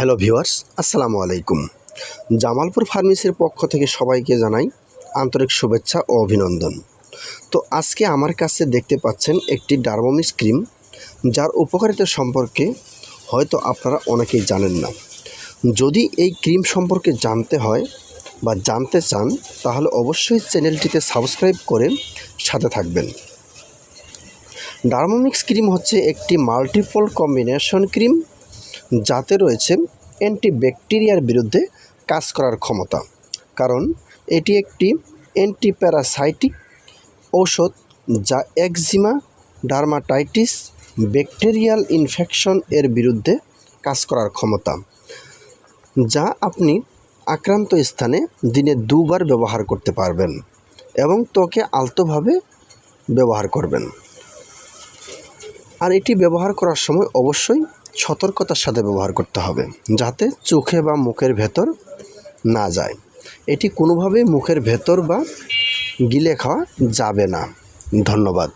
Hello viewers, আসসালামু আলাইকুম। জামালপুর ফার্মেসির পক্ষ থেকে সবাইকে জানাই আন্তরিক শুভেচ্ছা ও অভিনন্দন। তো আজকে আমার কাছে দেখতে পাচ্ছেন একটি ডার্মোমিস ক্রিম, যার উপকারিতা সম্পর্কে হয়তো আপনারা অনেকেই জানেন না। যদি এই ক্রিম সম্পর্কে জানতে হয় বা জানতে চান, তাহলে অবশ্যই চ্যানেলটিতে সাবস্ক্রাইব করে সাথে থাকবেন। ডার্মোমিক্স ক্রিম হচ্ছে একটি মাল্টিপল কম্বিনেশন ক্রিম যাতে রয়েছে অ্যান্টিব্যাকটেরিয়ার বিরুদ্ধে কাজ করার ক্ষমতা। কারণ এটি একটি অ্যান্টিপ্যারাসাইটিক ঔষধ যা একজিমা, ডার্মাটাইটিস, ব্যাকটেরিয়াল ইনফেকশন এর বিরুদ্ধে কাজ করার ক্ষমতা, যা আপনি আক্রান্ত স্থানে দিনে দুবার ব্যবহার করতে পারবেন এবং ত্বকে আলতোভাবে ব্যবহার করবেন। আর এটি ব্যবহার করার সময় অবশ্যই সতর্কতার সাথে ব্যবহার করতে হবে যাতে চোখে বা মুখের ভেতর না যায়। এটি কোনোভাবেই মুখের ভেতর বা গিলে খাওয়া যাবে না। ধন্যবাদ।